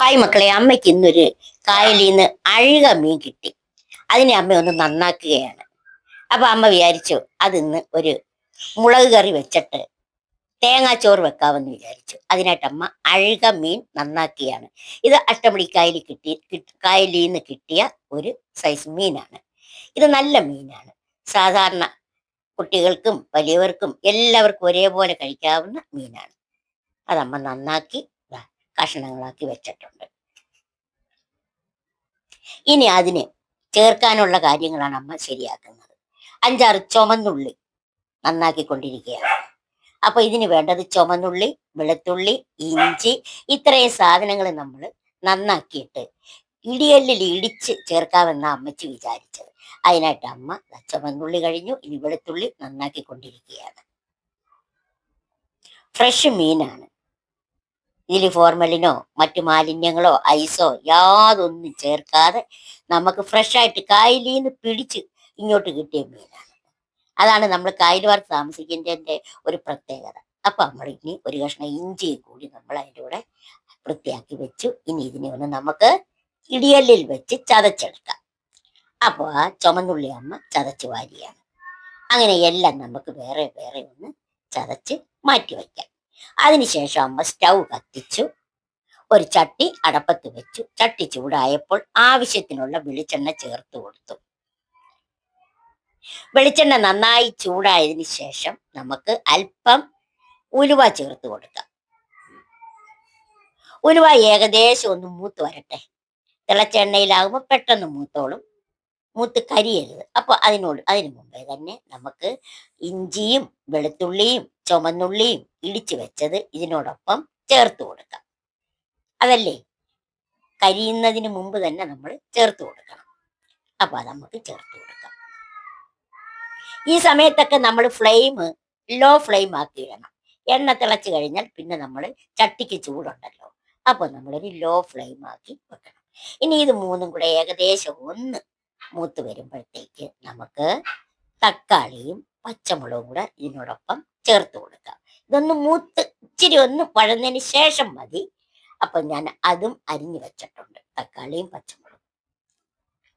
Hi മക്കളെ അമ്മയ്ക്ക് ഇന്നൊരു കായലിൽ നിന്ന് അഴുക മീൻ കിട്ടി. അതിനെ അമ്മ ഒന്ന് നന്നാക്കുകയാണ്. അപ്പൊ അമ്മ വിചാരിച്ചു അതിന്ന് ഒരു മുളക് കറി വെച്ചിട്ട് തേങ്ങാച്ചോറ് വെക്കാമെന്ന് വിചാരിച്ചു. അതിനായിട്ട് അമ്മ അഴുക മീൻ നന്നാക്കിയാണ് ഇത് അഷ്ടമുടി കായലിൽ കിട്ടി കായലിൽ നിന്ന് കിട്ടിയ ഒരു സൈസ് മീനാണ്. ഇത് നല്ല മീനാണ്. സാധാരണ കുട്ടികൾക്കും വലിയവർക്കും എല്ലാവർക്കും ഒരേപോലെ കഴിക്കാവുന്ന മീനാണ്. അതമ്മ നന്നാക്കി കഷണങ്ങളാക്കി വെച്ചിട്ടുണ്ട്. ഇനി അതിന് ചേർക്കാനുള്ള കാര്യങ്ങളാണ് അമ്മ ശരിയാക്കുന്നത്. അഞ്ചാറ് ചുമന്നുള്ളി നന്നാക്കിക്കൊണ്ടിരിക്കുകയാണ്. അപ്പൊ ഇതിന് വേണ്ടത് ചുമന്നുള്ളി വെളുത്തുള്ളി ഇഞ്ചി ഇത്രയും സാധനങ്ങൾ നമ്മൾ നന്നാക്കിയിട്ട് ഇടിയല്ലിൽ ഇടിച്ച് ചേർക്കാമെന്ന അമ്മച്ചി വിചാരിച്ചത്. അതിനായിട്ട് അമ്മ ചുമന്നുള്ളി കഴിഞ്ഞു ഇനി വെളുത്തുള്ളി നന്നാക്കിക്കൊണ്ടിരിക്കുകയാണ്. ഫ്രഷ് മീനാണ്. ഇതിൽ ഫോർമലിനോ മറ്റു മാലിന്യങ്ങളോ ഐസോ യാതൊന്നും ചേർക്കാതെ നമുക്ക് ഫ്രഷായിട്ട് കായലിൽ നിന്ന് പിടിച്ച് ഇങ്ങോട്ട് കിട്ടിയ മീനാണ്. അതാണ് നമ്മൾ കായലിൽ വാർത്ത താമസിക്കുന്നതിന്റെ ഒരു പ്രത്യേകത. അപ്പൊ നമ്മൾ ഇനി ഒരു കഷ്ണം ഇഞ്ചി കൂടി നമ്മൾ അതിന്റെ കൂടെ വൃത്തിയാക്കി വെച്ചു. ഇനി ഇതിനെ ഒന്ന് നമുക്ക് ഇടിയല്ലിൽ വെച്ച് ചതച്ചെടുക്കാം. അപ്പോൾ ആ ചുമന്നുള്ളി അമ്മ ചതച്ച് വാരിയാണ്. അങ്ങനെ എല്ലാം നമുക്ക് വേറെ വേറെ ഒന്ന് ചതച്ച് മാറ്റി വയ്ക്കാം. അതിനുശേഷം അമ്മ സ്റ്റൗ കത്തിച്ചു. ഒരു ചട്ടി അടപ്പത്ത് വെച്ചു. ചട്ടി ചൂടായപ്പോൾ ആവശ്യത്തിനുള്ള വെളിച്ചെണ്ണ ചേർത്ത് കൊടുത്തു. വെളിച്ചെണ്ണ നന്നായി ചൂടായതിനു ശേഷം നമുക്ക് അല്പം ഉലുവ ചേർത്ത് കൊടുക്കാം. ഉലുവ ഏകദേശം ഒന്ന് മൂത്ത് വരട്ടെ. തിളച്ച എണ്ണയിലാകുമ്പോൾ പെട്ടെന്ന് മൂത്തോളും മൂത്ത് കരിയരുത് അപ്പോൾ അതിനോട് അതിനു മുമ്പേ തന്നെ നമുക്ക് ഇഞ്ചിയും വെളുത്തുള്ളിയും ചുമന്നുള്ളിയും ഇടിച്ചു വെച്ചത് ഇതിനോടൊപ്പം ചേർത്ത് കൊടുക്കാം. അതല്ലേ? കരിയുന്നതിന് മുമ്പ് തന്നെ നമ്മൾ ചേർത്ത് കൊടുക്കണം. അപ്പൊ അത് നമുക്ക് ചേർത്ത് കൊടുക്കാം. ഈ സമയത്തൊക്കെ നമ്മൾ ഫ്ലെയിം ലോ ഫ്ലെയിം ആക്കി ഇടണം. എണ്ണ തിളച്ച് കഴിഞ്ഞാൽ പിന്നെ നമ്മൾ ചട്ടിക്ക് ചൂടുണ്ടല്ലോ. അപ്പോൾ നമ്മളൊരു ലോ ഫ്ലെയിം ആക്കി വെക്കണം. ഇനി ഇത് മൂന്നും കൂടെ ഏകദേശം ഒന്ന് മൂത്ത് വരുമ്പോഴത്തേക്ക് നമുക്ക് തക്കാളിയും പച്ചമുളകും കൂടെ ഇതിനോടൊപ്പം ചേർത്ത് കൊടുക്കാം. ഇതൊന്ന് മൂത്ത് ഇച്ചിരി ഒന്ന് വഴന്നതിന് ശേഷം മതി. അപ്പൊ ഞാൻ അതും അരിഞ്ഞു വെച്ചിട്ടുണ്ട്. തക്കാളിയും പച്ചമുളകും.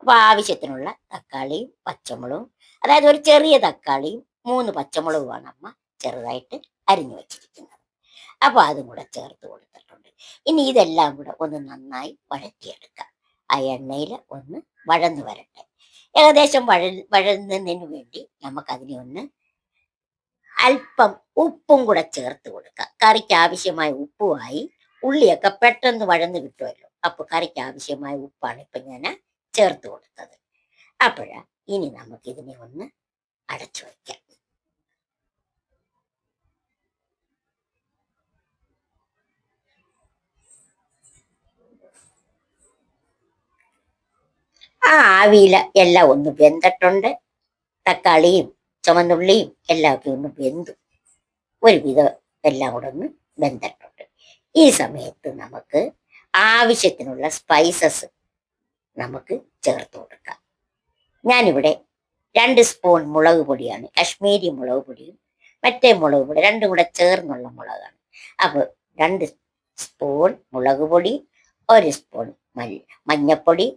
അപ്പൊ ആവശ്യത്തിനുള്ള തക്കാളിയും പച്ചമുളകും അതായത് ഒരു ചെറിയ തക്കാളിയും മൂന്ന് പച്ചമുളകുമാണ് അമ്മ ചെറുതായിട്ട് അരിഞ്ഞു വെച്ചിരിക്കുന്നത്. അപ്പൊ അതും കൂടെ ചേർത്ത് കൊടുത്തിട്ടുണ്ട്. ഇനി ഇതെല്ലാം കൂടെ ഒന്ന് നന്നായി വഴറ്റിയെടുക്കാം. ആ എണ്ണയിൽ ഒന്ന് വഴന്നു വരട്ടെ. ഏകദേശം വഴ വഴന്നതിന് വേണ്ടി നമുക്കതിനെ ഒന്ന് അല്പം ഉപ്പും കൂടെ ചേർത്ത് കൊടുക്കാം. കറിക്ക് ആവശ്യമായ ഉപ്പുമായി ഉള്ളിയൊക്കെ പെട്ടെന്ന് വഴന്ന് കിട്ടുമല്ലോ. അപ്പൊ കറിക്ക് ആവശ്യമായ ഉപ്പാണ് ഇപ്പൊ ഞാൻ ചേർത്ത് കൊടുത്തത്. അപ്പോഴാ ഇനി നമുക്കിതിനെ ഒന്ന് അടച്ചു വയ്ക്കാം. ആ ആവിയില എല്ലാം ഒന്ന് വെന്തിട്ടുണ്ട്. തക്കാളിയും ചുമന്നുള്ളിയും എല്ലാം ഒക്കെ ഒന്ന് വെന്തു. ഒരുവിധം എല്ലാം കൂടെ ഒന്ന് വെന്തിട്ടുണ്ട്. ഈ സമയത്ത് നമുക്ക് ആവശ്യത്തിനുള്ള സ്പൈസസ് നമുക്ക് ചേർത്ത് കൊടുക്കാം. ഞാനിവിടെ രണ്ട് സ്പൂൺ മുളക് പൊടിയാണ്. കശ്മീരി മുളക് പൊടിയും മറ്റേ മുളക് പൊടി രണ്ടും കൂടെ ചേർന്നുള്ള മുളകാണ്. അപ്പോൾ രണ്ട് സ്പൂൺ മുളക് പൊടി ഒരു സ്പൂൺ മഞ്ഞപ്പൊടി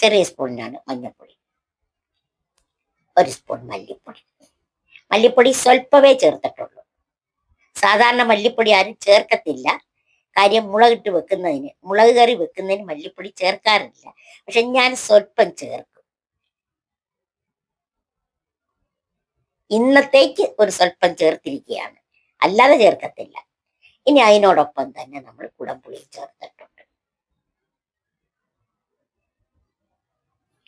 ചെറിയ സ്പൂണിനാണ് മഞ്ഞൾപ്പൊടി. ഒരു സ്പൂൺ മല്ലിപ്പൊടി. മല്ലിപ്പൊടി സ്വല്പമേ ചേർത്തിട്ടുള്ളൂ. സാധാരണ മല്ലിപ്പൊടി ആരും ചേർക്കത്തില്ല. കാര്യം മുളകിട്ട് വെക്കുന്നതിന് മുളക് കറി വെക്കുന്നതിന് മല്ലിപ്പൊടി ചേർക്കാറില്ല. പക്ഷെ ഞാൻ സ്വല്പം ചേർക്കും. ഇന്നത്തേക്ക് ഒരു സ്വല്പം ചേർത്തിരിക്കുകയാണ്. അല്ലാതെ ചേർക്കത്തില്ല. ഇനി അതിനോടൊപ്പം തന്നെ നമ്മൾ കുടംപുളി ചേർത്തിട്ടുണ്ട്.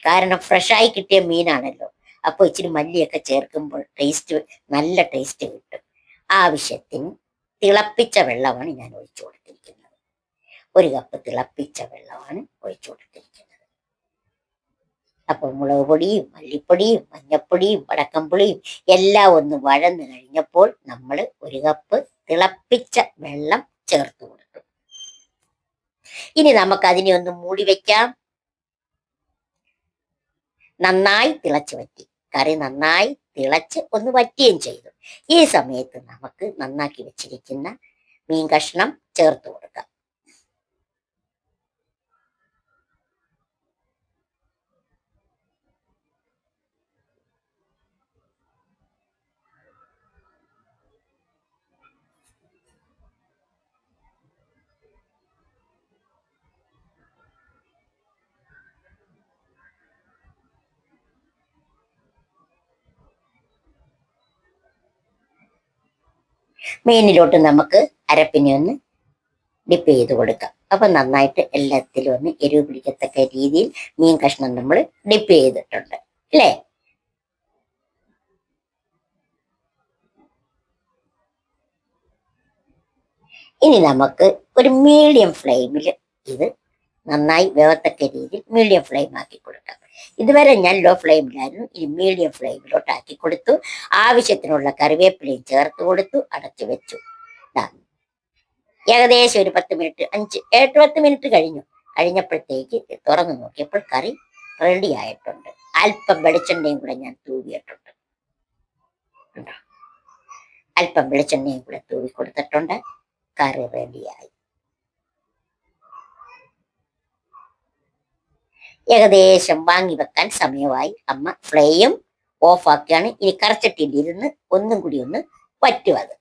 കാരണം ഫ്രഷായി കിട്ടിയ മീനാണല്ലോ. അപ്പോൾ ഇച്ചിരി മല്ലിയൊക്കെ ചേർക്കുമ്പോൾ ടേസ്റ്റ് നല്ല ടേസ്റ്റ് കിട്ടും. ആവശ്യത്തിന് തിളപ്പിച്ച വെള്ളമാണ് ഞാൻ ഒഴിച്ചു കൊടുത്തിരിക്കുന്നത്. ഒരു കപ്പ് തിളപ്പിച്ച വെള്ളമാണ് ഒഴിച്ചു കൊടുത്തിരിക്കുന്നത്. അപ്പോൾ മുളക് പൊടിയും മല്ലിപ്പൊടിയും മഞ്ഞപ്പൊടിയും വടക്കംപുളിയും എല്ലാം ഒന്ന് വഴന്നു കഴിഞ്ഞപ്പോൾ നമ്മൾ ഒരു കപ്പ് തിളപ്പിച്ച വെള്ളം ചേർത്ത് കൊടുക്കും. ഇനി നമുക്ക് അതിനെ ഒന്ന് മൂടി വെക്കാം. നന്നായി തിളച്ചു വറ്റി. കറി നന്നായി തിളച്ച് ഒന്ന് വറ്റുകയും ചെയ്തു. ഈ സമയത്ത് നമുക്ക് നന്നാക്കി വെച്ചിരിക്കുന്ന മീൻ കഷ്ണം ചേർത്ത് കൊടുക്കാം. മീനിലോട്ട് നമുക്ക് അരപ്പിനെ ഒന്ന് ഡിപ്പ് ചെയ്ത് കൊടുക്കാം. അപ്പൊ നന്നായിട്ട് എല്ലാത്തിലും ഒന്ന് എരിവ് പിടിക്കത്തക്ക രീതിയിൽ മീൻ കഷ്ണം നമ്മൾ ഡിപ്പ് ചെയ്തിട്ടുണ്ട്. അല്ലേ? ഇനി നമുക്ക് ഒരു മീഡിയം ഫ്ലെയിമിൽ ഇത് നന്നായി വേവത്തക്ക രീതിയിൽ മീഡിയം ഫ്ലെയിം ആക്കി കൊടുക്കാം. ഇതുവരെ ഞാൻ ലോ ഫ്ലെയിമിലായിരുന്നു ഇനി മീഡിയം ഫ്ലെയിമിലോട്ട് ആക്കി കൊടുത്തു. ആവശ്യത്തിനുള്ള കറിവേപ്പിലയും ചേർത്ത് കൊടുത്തു അടച്ചു വെച്ചു. ഏകദേശം ഒരു പത്ത് മിനിറ്റ് അഞ്ച് എട്ട് പത്ത് മിനിറ്റ് കഴിഞ്ഞു. കഴിഞ്ഞപ്പോഴത്തേക്ക് തുറന്നു നോക്കിയപ്പോൾ കറി റെഡി ആയിട്ടുണ്ട്. അല്പം വെളിച്ചെണ്ണയും കൂടെ ഞാൻ തൂവിയിട്ടുണ്ട്? അല്പം വെളിച്ചെണ്ണയും കൂടെ തൂവി കൊടുത്തിട്ടുണ്ട് കറി റെഡിയായി ഏകദേശം വാങ്ങി വെക്കാൻ സമയമായി. അമ്മ ഫ്ലെയും ഓഫാക്കിയാണ് ഇനി കറച്ചട്ടിയിൽ ഇരുന്ന് ഒന്നും കൂടി ഒന്ന് പറ്റും അത്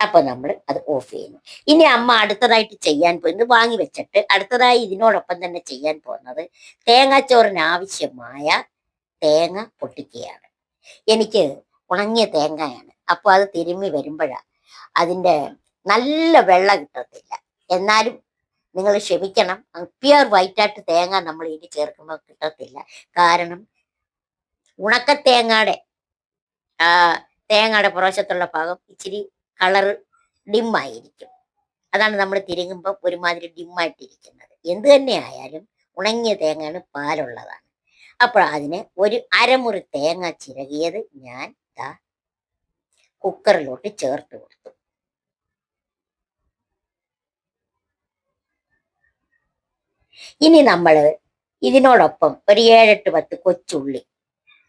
അപ്പൊ നമ്മൾ അത് ഓഫ് ചെയ്യുന്നു. ഇനി അമ്മ അടുത്തതായിട്ട് ചെയ്യാൻ പോയി. വാങ്ങി വെച്ചിട്ട് അടുത്തതായി ഇതിനോടൊപ്പം തന്നെ ചെയ്യാൻ പോകുന്നത് തേങ്ങാച്ചോറിന് ആവശ്യമായ തേങ്ങ പൊട്ടിക്കുകയാണ്. എനിക്ക് ഉണങ്ങിയ തേങ്ങയാണ്. അപ്പൊ അത് തിരുമ്മി വരുമ്പോഴാ അതിന്റെ നല്ല വെള്ളം കിട്ടത്തില്ല. എന്നാലും നിങ്ങൾ ക്ഷമിക്കണം. വൈറ്റ് വൈറ്റായിട്ട് തേങ്ങ നമ്മൾ ഇനി ചേർക്കുമ്പോൾ കിട്ടത്തില്ല. കാരണം ഉണക്ക തേങ്ങയുടെ തേങ്ങയുടെ പുറശത്തുള്ള ഭാഗം ഇച്ചിരി കളർ ഡിമ്മായിരിക്കും. അതാണ് നമ്മൾ തിരുങ്ങുമ്പോൾ ഒരുമാതിരി ഡിമ്മായിട്ടിരിക്കുന്നത്. എന്ത് തന്നെ ആയാലും ഉണങ്ങിയ തേങ്ങയാണ് പാലുള്ളതാണ്. അപ്പോൾ അതിന് ഒരു അരമുറി തേങ്ങ ചിരകിയത് ഞാൻ ദാ കുക്കറിലോട്ട് ചേർത്ത് കൊടുത്തു. ഇനി നമ്മൾ ഇതിനോടൊപ്പം ഒരു ഏഴെട്ട് പത്ത് കൊച്ചുള്ളി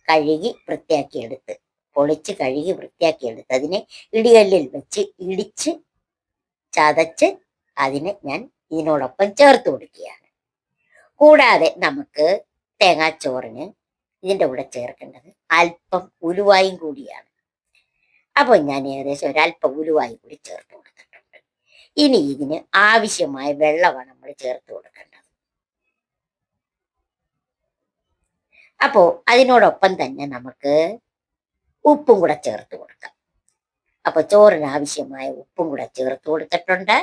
കഴുകി വൃത്തിയാക്കിയെടുത്ത് പൊളിച്ച് കഴുകി വൃത്തിയാക്കിയെടുത്ത് അതിനെ ഇടികല്ലിൽ വെച്ച് ഇടിച്ച് ചതച്ച് അതിനെ ഞാൻ ഇതിനോടൊപ്പം ചേർത്ത് കൊടുക്കുകയാണ്. കൂടാതെ നമുക്ക് തേങ്ങാച്ചോറിന് ഇതിന്റെ കൂടെ ചേർക്കേണ്ടത് അല്പം ഉലുവായും കൂടിയാണ്. അപ്പോൾ ഞാൻ ഏകദേശം ഒരല്പം ഉലുവായും കൂടി ചേർത്ത് കൊടുത്തിട്ടുണ്ട്. ഇനി ഇതിന് ആവശ്യമായ വെള്ളമാണ് നമ്മൾ ചേർത്ത് കൊടുക്കേണ്ടത്. അപ്പോ അതിനോടൊപ്പം തന്നെ നമുക്ക് ഉപ്പും കൂടെ ചേർത്ത് കൊടുക്കാം. അപ്പൊ ചോറിന് ആവശ്യമായ ഉപ്പും കൂടെ ചേർത്ത് കൊടുത്തിട്ടുണ്ട്.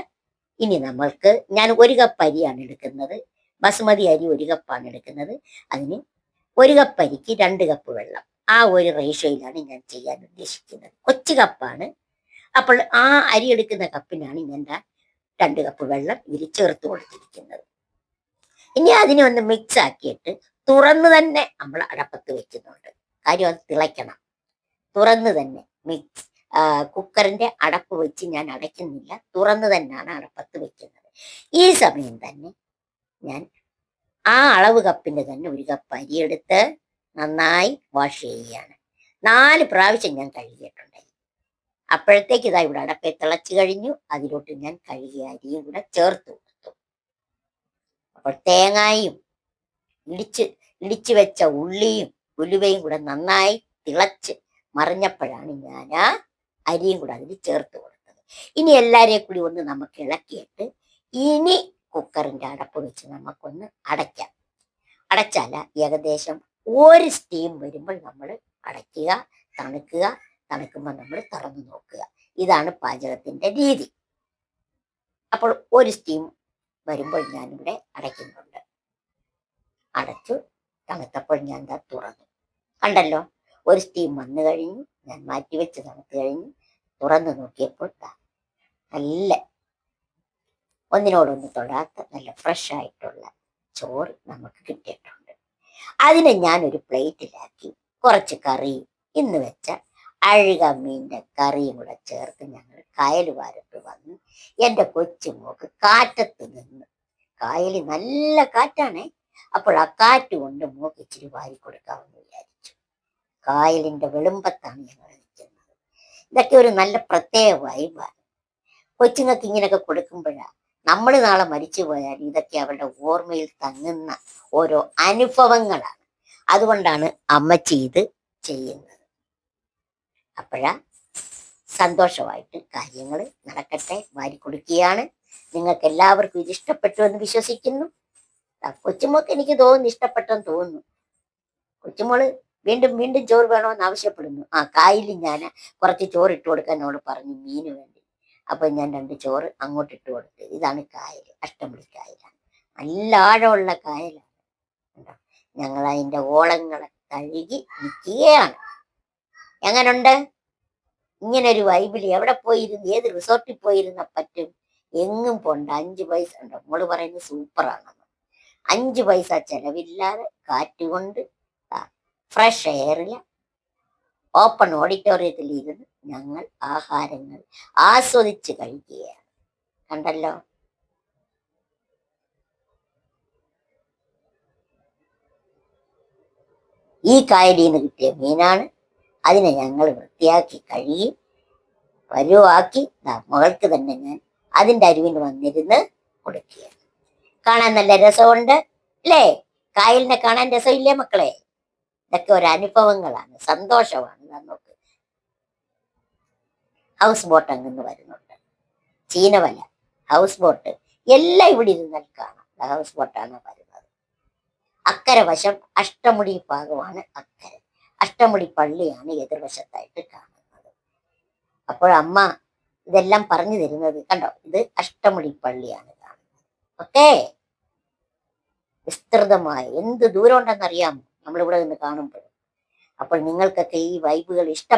ഇനി നമ്മൾക്ക് ഞാൻ ഒരു കപ്പ് അരിയാണ് എടുക്കുന്നത്. ബസുമതി അരി ഒരു കപ്പാണ് എടുക്കുന്നത്. അതിന് ഒരു കപ്പ് അരിക്ക് രണ്ട് കപ്പ് വെള്ളം. ആ ഒരു റേഷ്യോയിലാണ് ഞാൻ ചെയ്യാൻ ഉദ്ദേശിക്കുന്നത്. കൊച്ചു കപ്പാണ്. അപ്പോൾ ആ അരി എടുക്കുന്ന കപ്പിനാണ് ഞാൻ രണ്ട് കപ്പ് വെള്ളം ഇതിൽ ചേർത്ത് കൊടുത്തിരിക്കുന്നത്. ഇനി അതിനെ ഒന്ന് മിക്സ് ആക്കിയിട്ട് തുറന്ന് തന്നെ നമ്മൾ അടപ്പത്ത് വെക്കുന്നുണ്ട് കാര്യം അത് തിളയ്ക്കണം. തുറന്ന് തന്നെ. മിക്സ് കുക്കറിന്റെ അടപ്പ് വെച്ച് ഞാൻ അടയ്ക്കുന്നില്ല. തുറന്ന് തന്നെയാണ് അടപ്പത്ത് വെക്കുന്നത്. ഈ സമയം തന്നെ ഞാൻ ആ അളവ് കപ്പിന്റെ തന്നെ ഒരു കപ്പ് അരി എടുത്ത് നന്നായി വാഷ് ചെയ്യുകയാണ്. നാല് പ്രാവശ്യം ഞാൻ കഴുകിയിട്ടുണ്ട് അപ്പോഴത്തേക്ക് ഇതാ ഇവിടെ അടപ്പെ തിളച്ചു കഴിഞ്ഞു. അതിലോട്ട് ഞാൻ കഴുകിയ അരിയും കൂടെ ചേർത്ത് കൊടുത്തു. അപ്പോൾ തേങ്ങായും ഇടിച്ച് ഇടിച്ചു വെച്ച ഉള്ളിയും ഉലുവയും കൂടെ നന്നായി തിളച്ച് മറിഞ്ഞപ്പോഴാണ് ഞാൻ ആ അരിയും കൂടെ അതിൽ ചേർത്ത് കൊടുത്തത്. ഇനി എല്ലാവരെയും കൂടി ഒന്ന് നമുക്ക് ഇളക്കിയിട്ട് ഇനി കുക്കറിന്റെ അടപ്പ് വെച്ച് നമുക്കൊന്ന് അടയ്ക്കാം. അടച്ചാല ഏകദേശം ഒരു സ്റ്റീം വരുമ്പോൾ നമ്മൾ അടയ്ക്കുക തണുക്കുക തണുക്കുമ്പോൾ നമ്മൾ തുറന്നു നോക്കുക. ഇതാണ് പാചകത്തിന്റെ രീതി. അപ്പോൾ ഒരു സ്റ്റീം വരുമ്പോൾ ഞാനിവിടെ അടയ്ക്കുന്നുണ്ട്. അടച്ചു തണുത്തപ്പോൾ ഞാൻ ദാ തുറന്നു. കണ്ടല്ലോ ഒരു സ്റ്റീം വന്നു കഴിഞ്ഞു ഞാൻ മാറ്റി വെച്ച് തണുത്ത് കഴിഞ്ഞു തുറന്നു നോക്കിയപ്പോൾ നല്ല ഒന്നിനോടൊന്ന് തൊടാത്ത നല്ല ഫ്രഷ് ആയിട്ടുള്ള ചോറ് നമുക്ക് കിട്ടിയിട്ടുണ്ട്. അതിനെ ഞാൻ ഒരു പ്ലേറ്റിലാക്കി കുറച്ച് കറി ഇന്ന് വെച്ച അഴുക മീന്റെ കറിയും കൂടെ ചേർത്ത് ഞങ്ങൾ കായൽ വാരത്ത് വന്ന് എന്റെ കൊച്ചുമോക്ക് കാറ്റത്ത് നിന്ന് കായൽ നല്ല കാറ്റാണേ അപ്പോൾ ആ കാറ്റ് കൊണ്ട് മൂക്ക് ഇച്ചിരി വാരി കൊടുക്കാമെന്ന് വിചാരിച്ചു. കായലിന്റെ വെളുമ്പത്താണ് ഞങ്ങൾ നിൽക്കുന്നത്. ഇതൊക്കെ ഒരു നല്ല പ്രത്യേക വൈബാണ് കൊച്ചുങ്ങൾക്ക് ഇങ്ങനെയൊക്കെ കൊടുക്കുമ്പോഴാണ് നമ്മൾ നാളെ മരിച്ചു പോയാൽ ഇതൊക്കെ അവരുടെ ഓർമ്മയിൽ തങ്ങുന്ന ഓരോ അനുഭവങ്ങളാണ്. അതുകൊണ്ടാണ് അമ്മ ഇത് ചെയ്യുന്നത്. അപ്പോഴാ സന്തോഷമായിട്ട് കാര്യങ്ങൾ നടക്കട്ടെ വാരി കൊടുക്കുകയാണ്. നിങ്ങൾക്ക് എല്ലാവർക്കും ഇത് ഇഷ്ടപ്പെട്ടു എന്ന് വിശ്വസിക്കുന്നു. കൊച്ചുമോക്ക് എനിക്ക് തോന്നുന്നു ഇഷ്ടപ്പെട്ടെന്ന് തോന്നുന്നു. കൊച്ചുമോൾ വീണ്ടും വീണ്ടും ചോറ് വേണമെന്ന് ആവശ്യപ്പെടുന്നു. ആ കായലിൽ ഞാൻ കുറച്ച് ചോറ് ഇട്ട് കൊടുക്കാൻ അവൾ പറഞ്ഞു മീന് വേണ്ടി? അപ്പൊ ഞാൻ രണ്ട് ചോറ് അങ്ങോട്ട് ഇട്ട് കൊടുത്തു. ഇതാണ് കായൽ അഷ്ടമുടി കായലാണ്. നല്ല ആഴമുള്ള കായലാണ്. ഞങ്ങൾ അതിന്റെ ഓളങ്ങളെ കഴുകി നിൽക്കുകയാണ് എങ്ങനുണ്ട്? ഇങ്ങനെ ഒരു വൈബിൽ എവിടെ പോയിരുന്നു? ഏത് റിസോർട്ടിൽ പോയിരുന്ന പറ്റും? എങ്ങും പോണ്ട. അഞ്ച് പൈസ ഉണ്ടോ? മോൾ പറയുന്നത് സൂപ്പറാണെന്ന്. അഞ്ച് പൈസ ചെലവില്ലാതെ കാറ്റുകൊണ്ട് ഫ്രഷ് എയറിൽ ഓപ്പൺ ഓഡിറ്റോറിയത്തിൽ ഇരുന്ന് ഞങ്ങൾ ആഹാരങ്ങൾ ആസ്വദിച്ച് കഴിക്കുകയാണ്. കണ്ടല്ലോ? ഈ കായലിൽ നിന്ന് കിട്ടിയ മീനാണ്. അതിനെ ഞങ്ങൾ വൃത്തിയാക്കി കഴുകി പരുവാക്കി മകൾക്ക് തന്നെ ഞാൻ അതിന്റെ അരുവിന് വന്നിരുന്ന് കൊടുക്കുകയാണ്. കാണാൻ നല്ല രസമുണ്ട് അല്ലേ? കായലിനെ കാണാൻ രസമില്ലേ മക്കളെ? ഇതൊക്കെ ഒരു അനുഭവങ്ങളാണ് സന്തോഷമാണ് നമുക്ക്. ഹൗസ് ബോട്ട് അങ്ങ് വരുന്നുണ്ട് ചീനവല ഹൗസ് ബോട്ട് എല്ലാം ഇവിടെ ഇരുന്നാൽ കാണാം. ഹൗസ് ബോട്ടാണ് വരുന്നത്. അക്കരെ വശം അഷ്ടമുടി ഭാഗമാണ് അക്കരെ. അഷ്ടമുടി പള്ളിയാണ് എതിർവശത്തായിട്ട് കാണുന്നത്. അപ്പോൾ അമ്മ ഇതെല്ലാം പറഞ്ഞു തരുന്നത് കണ്ടോ? ഇത് അഷ്ടമുടി പള്ളിയാണ്. ഓക്കേ വിസ്തൃതമായ എന്ത് ദൂരം ഉണ്ടെന്നറിയാമോ നമ്മളിവിടെ നിന്ന് കാണുമ്പോൾ. അപ്പോൾ നിങ്ങൾക്കൊക്കെ ഈ വൈബുകൾ ഇഷ്ട